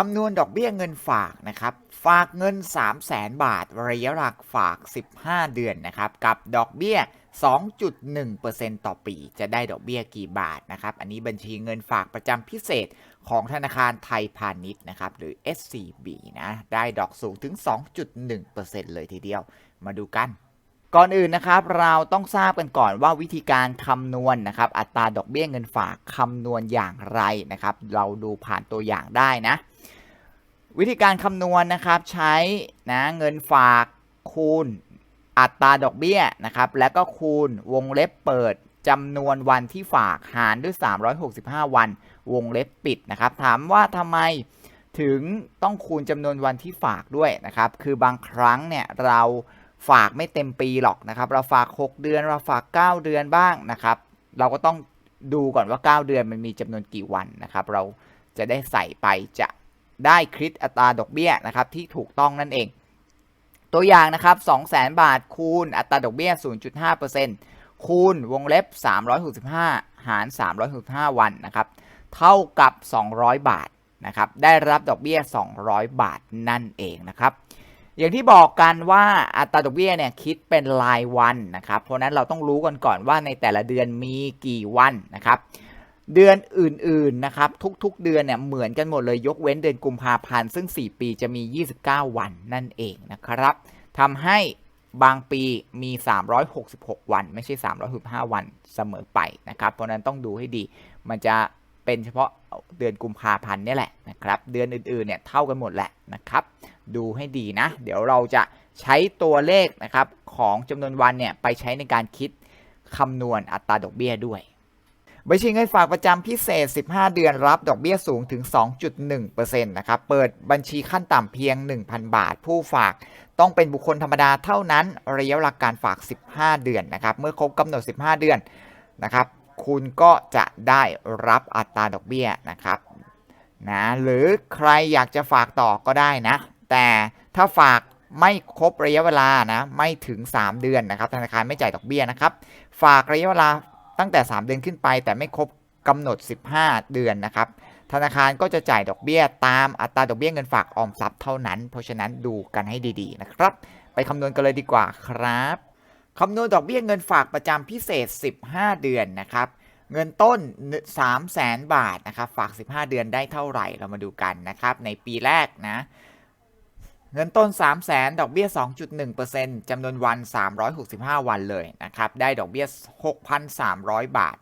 คำนวณดอกเบี้ยเงินฝากนะครับ ฝากเงิน 3 0 0แสนบาท ระยะหลักฝาก 15 เดือนนะครับ กับดอกเบี้ย 2.1%ต่อปี จะได้ดอกเบี้ยกี่บาทนะครับ อันนี้บัญชีเงินฝากประจำพิเศษของธนาคารไทยพาณิชย์นะครับ หรือ SCB นะ ได้ดอกสูงถึง 2.1%เลยทีเดียว มาดูกันก่อนอื่นนะครับเราต้องทราบกันก่อนว่าวิธีการคำนวณนะครับ อัตราดอกเบี้ยเงินฝากคำนวณอย่างไรนะครับ เราดูผ่านตัวอย่างได้นะ วิธีการคำนวณนะครับใช้นะเงินฝากคูณอัตราดอกเบี้ยนะครับแล้วก็คูณวงเล็บเปิดจำนวนวันที่ฝากหารด้วย 365 วัน วงเล็บปิดนะครับ ถามว่าทำไมถึงต้องคูณจำนวนวันที่ฝากด้วยนะครับ คือบางครั้งเนี่ยเราฝากไม่เต็มปีหรอกนะครับ เราฝาก 6 เดือนเราฝาก 9 เดือนบ้างนะครับ เราก็ต้องดูก่อนว่า 9 เดือนมันมีจำนวนกี่วันนะครับ เราจะได้ใส่ไปจะ ได้คิดอัตราดอกเบี้ยนะครับที่ถูกต้องนั่นเอง ตัวอย่างนะครับ 200,000 บาทคูณอัตราดอกเบี้ย 0.5%คูณวงเล็บ 365 หาร 365 วันนะครับเท่ากับ 200 บาทนะครับได้รับดอกเบี้ย 200 บาทนั่นเองนะครับอย่างที่บอกกันว่าอัตราดอกเบี้ยเนี่ยคิดเป็นรายวันนะครับ เพราะนั้นเราต้องรู้กันก่อนว่าในแต่ละเดือนมีกี่วันนะครับ เดือนอื่นๆนะครับทุกๆเดือนเนี่ยเหมือนกันหมดเลยยกเว้นเดือนกุมภาพันธ์ซึ่ง 4 ปีจะมี 29 วันนั่นเองนะครับทำให้บางปีมี 366 วัน ไม่ใช่ 365 วันเสมอไปนะครับ เพราะนั้นต้องดูให้ดี มันจะเป็นเฉพาะเดือนกุมภาพันธ์นี่แหละนะครับ เดือนอื่นๆเนี่ยเท่ากันหมดแหละนะครับ ดูให้ดีนะ เดี๋ยวเราจะใช้ตัวเลขนะครับของจำนวนวันเนี่ยไปใช้ในการคิดคำนวณอัตราดอกเบี้ยด้วย บัญชีเงินฝากประจำพิเศษ 15 เดือนรับดอกเบี้ยสูงถึง 2.1%นะครับ เปิดบัญชีขั้นต่ำเพียง 1,000 บาท ผู้ฝากต้องเป็นบุคคลธรรมดาเท่านั้น ระยะเวลาการฝาก 15 เดือนนะครับ เมื่อครบกำหนด 15 เดือนนะครับ คุณก็จะได้รับอัตราดอกเบี้ยนะครับนะหรือใครอยากจะฝากต่อก็ได้นะ แต่ถ้าฝากไม่ครบระยะเวลานะไม่ถึง 3 เดือนนะครับธนาคารไม่จ่ายดอกเบี้ยนะครับ ฝากระยะเวลา ตั้งแต่ 3 เดือนขึ้นไปแต่ไม่ครบกำหนด 15 เดือนนะครับธนาคารก็จะจ่ายดอกเบี้ยตามอัตราดอกเบี้ยเงินฝากออมทรัพย์เท่านั้น เพราะฉะนั้นดูกันให้ดีๆนะครับ ไปคำนวณกันเลยดีกว่าครับคำนวณดอกเบี้ยเงินฝากประจำพิเศษ 15 เดือนนะครับเงินต้น 3 0 0แสนบาทนะครับฝาก 15 เดือนได้เท่าไหร่เรามาดูกันนะครับในปีแรกนะ เงินต้น 3 0 0แสนดอกเบี้ย 2.1%จำนวนวัน 365 วันเลยนะครับ ได้ดอกเบี้ย 6,300 บาท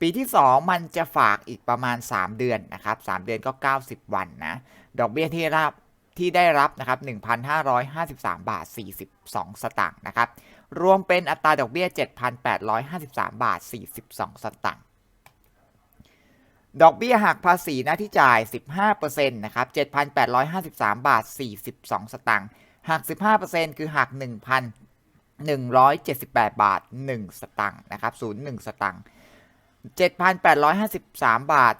ปีที่ 2 มันจะฝากอีกประมาณ 3 เดือนนะครับ 3 เดือนก็ 90 วันนะ ดอกเบี้ยที่รับที่ได้รับนะครับ 1,553 บาท 42 สตางค์นะครับ รวมเป็นอัตราดอกเบี้ย 7,853 บาท 42 สตางค์ ดอกเบี้ยหักภาษีน้าที่จ่าย 15%นะครับ7,853 บาท 42 สตางค์หัก 15%คือหัก 1,178 บาท 1 สตางค์นะครับ01 สตางค์7,853 บาท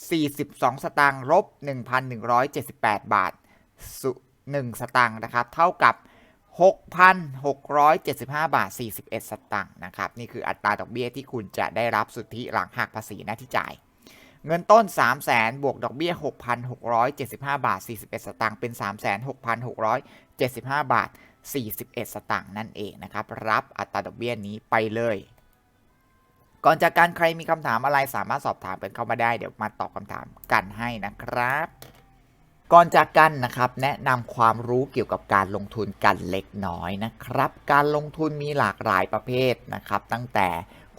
42 สตางค์ลบ 1,178 บาท 1 สตางค์นะครับ เท่ากับ 6,675 บาท 41 สตางค์นะครับ นี่คืออัตราดอกเบี้ยที่คุณจะได้รับสุทธิหลังหักภาษีหน้าที่จ่าย เงินต้น3 0 0 0 0 0บวกดอกเบี้ย 6,675 บาท 41 สตางค์เป็น 36,675 บาท 41 สตางค์นั่นเองนะครับ รับอัตราดอกเบี้ยนี้ไปเลย ก่อนจากการใครมีคำถามอะไรสามารถสอบถามกันเข้ามาได้ เดี๋ยวมาตอบคำถามกันให้นะครับ ก่อนจากกันนะครับแนะนำความรู้เกี่ยวกับการลงทุนกันเล็กน้อยนะครับ การลงทุนมีหลากหลายประเภทนะครับ ตั้งแต่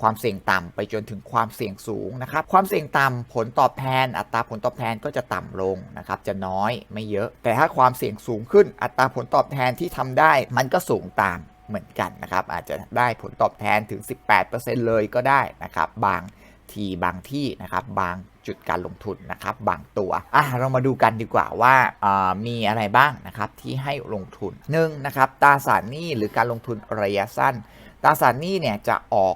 ความเสี่ยงต่ำไปจนถึงความเสี่ยงสูงนะครับความเสี่ยงต่ำผลตอบแทน อัตราผลตอบแทนก็จะต่ำลงนะครับจะน้อยไม่เยอะ แต่ถ้าความเสี่ยงสูงขึ้นอัตราผลตอบแทนที่ทำได้มันก็สูงตามเหมือนกันนะครับอาจจะได้ผลตอบแทนถึง 18%เลยก็ได้นะครับบางทีบางที่นะครับบางจุดการลงทุนนะครับบางตัวอะเรามาดูกันดีกว่าว่ามีอะไรบ้างนะครับที่ให้ลงทุนหนึ่งนะครับตราสารหนี้หรือการลงทุนระยะสั้นตราสารหนี้เนี่ยจะออก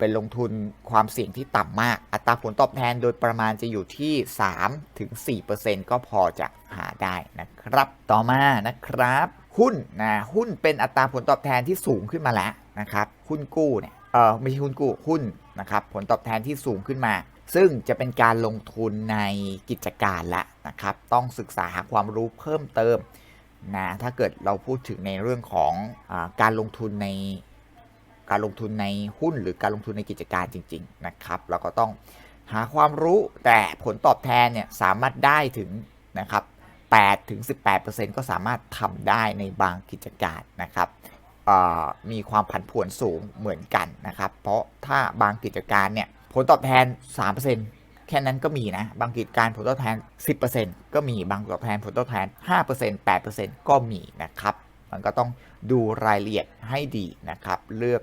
เป็นลงทุนความเสี่ยงที่ต่ำมาก อัตราผลตอบแทนโดยประมาณจะอยู่ที่3-4%ถึง4%ก็พอจะหาได้นะครับ ต่อมานะครับ หุ้นนะหุ้นเป็นอัตราผลตอบแทนที่สูงขึ้นมาแล้วนะครับ หุ้นกู้เนี่ยเออไม่ใช่หุ้นกู้หุ้นนะครับผลตอบแทนที่สูงขึ้นมา ซึ่งจะเป็นการลงทุนในกิจการละนะครับ ต้องศึกษาหาความรู้เพิ่มเติมนะถ้าเกิดเราพูดถึงในเรื่องของอการลงทุนใน การลงทุนในหุ้นหรือการลงทุนในกิจการจริง ๆ นะครับเราก็ต้องหาความรู้แต่ผลตอบแทนเนี่ยสามารถได้ถึงนะครับ8ถึง 18%ก็สามารถทำได้ในบางกิจการนะครับมีความผันผวนสูงเหมือนกันนะครับ เพราะถ้าบางกิจการเนี่ยผลตอบแทน 3%แค่นั้นก็มีนะ บางกิจการผลตอบแทน 10%ก็มี บางตอบแทนผลตอบแทน 5% 8%ก็มีนะครับ มันก็ต้องดูรายละเอียดให้ดีนะครับ เลือก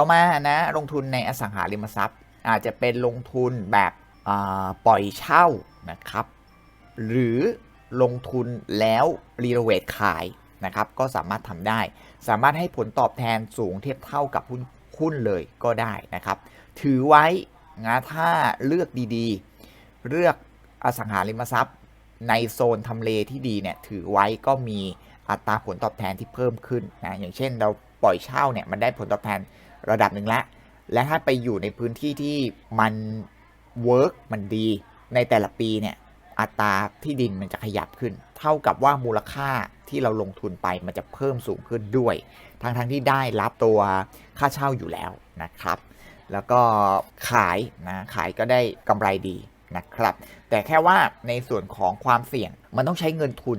ต่อมานะลงทุนในอสังหาริมทรัพย์ อาจจะเป็นลงทุนแบบปล่อยเช่านะครับ หรือลงทุนแล้วรีโนเวทขายนะครับ ก็สามารถทำได้ สามารถให้ผลตอบแทนสูงเทียบเท่ากับหุ้นหุ้นเลยก็ได้นะครับ ถือไว้นะถ้าเลือกดีๆ เลือกอสังหาริมทรัพย์ ในโซนทำเลที่ดีเนี่ยถือไว้ก็มีอัตราผลตอบแทนที่เพิ่มขึ้นนะอย่างเช่นเราปล่อยเช่าเนี่ยมันได้ผลตอบแทน ระดับหนึ่งแล้วและถ้าไปอยู่ในพื้นที่ที่มันเวิร์กมันดี ในแต่ละปีเนี่ยอัตราที่ดินมันจะขยับขึ้น เท่ากับว่ามูลค่าที่เราลงทุนไปมันจะเพิ่มสูงขึ้นด้วย ทั้งทงที่ได้รับตัวค่าเช่าอยู่แล้วนะครับ แล้วก็ขายนะขายก็ได้กำไรดีนะครับ แต่แค่ว่าในส่วนของความเสี่ยงมันต้องใช้เงินทุน